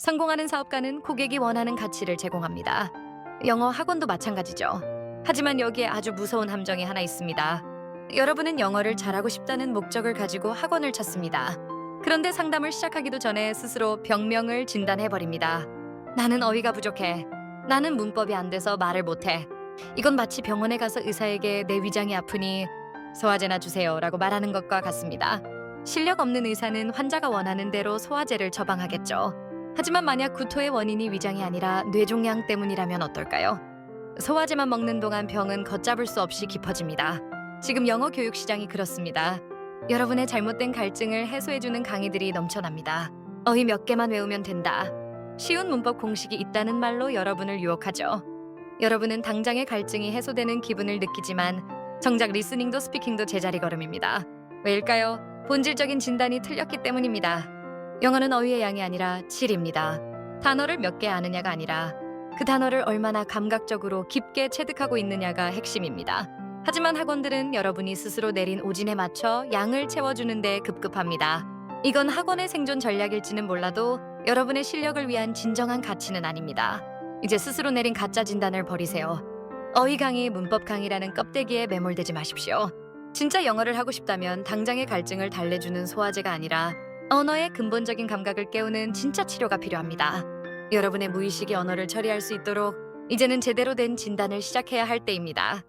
성공하는 사업가는 고객이 원하는 가치를 제공합니다. 영어 학원도 마찬가지죠. 하지만 여기에 아주 무서운 함정이 하나 있습니다. 여러분은 영어를 잘하고 싶다는 목적을 가지고 학원을 찾습니다. 그런데 상담을 시작하기도 전에 스스로 병명을 진단해 버립니다. 나는 어휘가 부족해. 나는 문법이 안 돼서 말을 못해. 이건 마치 병원에 가서 의사에게 내 위장이 아프니 소화제나 주세요 라고 말하는 것과 같습니다. 실력 없는 의사는 환자가 원하는 대로 소화제를 처방하겠죠. 하지만 만약 구토의 원인이 위장이 아니라 뇌종양 때문이라면 어떨까요? 소화제만 먹는 동안 병은 걷잡을 수 없이 깊어집니다. 지금 영어 교육 시장이 그렇습니다. 여러분의 잘못된 갈증을 해소해주는 강의들이 넘쳐납니다. 어휘 몇 개만 외우면 된다. 쉬운 문법 공식이 있다는 말로 여러분을 유혹하죠. 여러분은 당장의 갈증이 해소되는 기분을 느끼지만 정작 리스닝도 스피킹도 제자리 걸음입니다. 왜일까요? 본질적인 진단이 틀렸기 때문입니다. 영어는 어휘의 양이 아니라 질입니다. 단어를 몇 개 아느냐가 아니라 그 단어를 얼마나 감각적으로 깊게 체득하고 있느냐가 핵심입니다. 하지만 학원들은 여러분이 스스로 내린 오진에 맞춰 양을 채워주는데 급급합니다. 이건 학원의 생존 전략일지는 몰라도 여러분의 실력을 위한 진정한 가치는 아닙니다. 이제 스스로 내린 가짜 진단을 버리세요. 어휘 강의, 문법 강의라는 껍데기에 매몰되지 마십시오. 진짜 영어를 하고 싶다면 당장의 갈증을 달래주는 소화제가 아니라 언어의 근본적인 감각을 깨우는 진짜 치료가 필요합니다. 여러분의 무의식의 언어를 처리할 수 있도록 이제는 제대로 된 진단을 시작해야 할 때입니다.